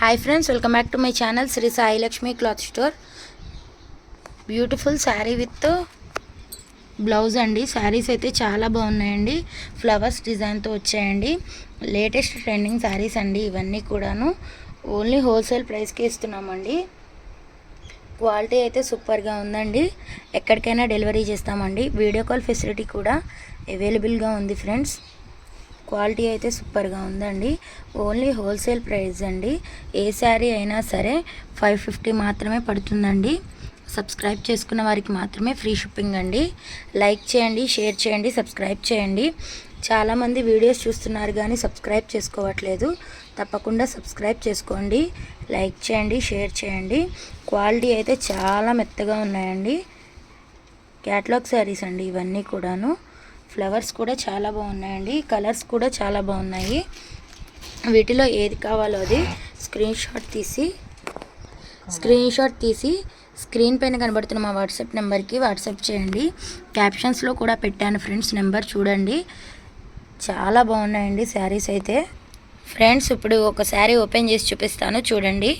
Hi friends welcome back to my channel Sri Sai Lakshmi cloth store beautiful sari with blouse అండి. శారీస్ అయితే చాలా బాగున్నాయండి. Flowers డిజైన్తో వచ్చాయండి. లేటెస్ట్ ట్రెండింగ్ శారీస్ అండి ఇవన్నీ కూడాను. ఓన్లీ హోల్సేల్ ప్రైస్కి ఇస్తున్నామండి. క్వాలిటీ అయితే సూపర్గా ఉందండి. ఎక్కడికైనా డెలివరీ చేస్తామండి. వీడియో కాల్ ఫెసిలిటీ కూడా అవైలబుల్గా ఉంది ఫ్రెండ్స్ క్వాలిటీ అయితే సూపర్గా ఉందండి. ఓన్లీ హోల్సేల్ ప్రైస్ అండి. ఏ శారీ అయినా సరే ఫైవ్ ఫిఫ్టీ మాత్రమే పడుతుందండి. సబ్స్క్రైబ్ చేసుకున్న వారికి మాత్రమే ఫ్రీ షిప్పింగ్ అండి. లైక్ చేయండి షేర్ చేయండి సబ్స్క్రైబ్ చేయండి. చాలామంది వీడియోస్ చూస్తున్నారు కానీ సబ్స్క్రైబ్ చేసుకోవట్లేదు. తప్పకుండా సబ్స్క్రైబ్ చేసుకోండి. లైక్ చేయండి షేర్ చేయండి. క్వాలిటీ అయితే చాలా మెత్తగా ఉన్నాయండి. క్యాట్లాగ్ శారీస్ అండి ఇవన్నీ కూడాను. ఫ్లవర్స్ కూడా చాలా బాగున్నాయండి. కలర్స్ కూడా చాలా బాగున్నాయి. వీటిలో ఏది కావాలో అది స్క్రీన్ షాట్ తీసి స్క్రీన్ షాట్ తీసి స్క్రీన్ పైన కనబడుతున్న మా వాట్సాప్ నెంబర్కి వాట్సాప్ చేయండి. క్యాప్షన్స్లో కూడా పెట్టాను ఫ్రెండ్స్ నెంబర్ చూడండి. చాలా బాగున్నాయండి శారీస్ అయితే. ఫ్రెండ్స్ ఇప్పుడు ఒక శారీ ఓపెన్ చేసి చూపిస్తాను చూడండి.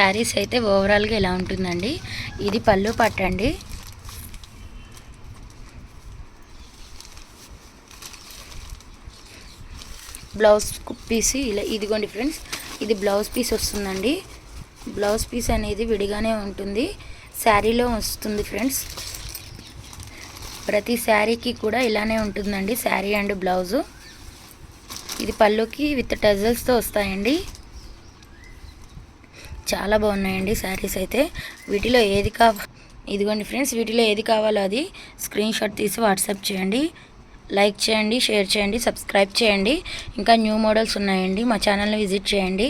శారీస్ అయితే ఓవరాల్గా ఇలా ఉంటుందండి? ఇది పళ్ళు పట్టండి. బ్లౌజ్ పీస్ ఇలా ఇదిగోండి ఫ్రెండ్స్ ఇది బ్లౌజ్ పీస్ వస్తుందండి. బ్లౌజ్ పీస్ అనేది విడిగానే ఉంటుంది. శారీలో వస్తుంది ఫ్రెండ్స్. ప్రతి శారీకి కూడా ఇలానే ఉంటుందండి శారీ అండ్ బ్లౌజు. ఇది పళ్ళుకి విత్ టజల్స్తో వస్తాయండి. చాలా బాగున్నాయండి శారీస్ అయితే. వీటిలో ఏది కా ఇదిగోండి ఫ్రెండ్స్ వీటిలో ఏది కావాలో అది స్క్రీన్ షాట్ తీసి వాట్సాప్ చేయండి. లైక్ చేయండి షేర్ చేయండి సబ్స్క్రైబ్ చేయండి. ఇంకా న్యూ మోడల్స్ ఉన్నాయండి. మా ఛానల్ని విజిట్ చేయండి.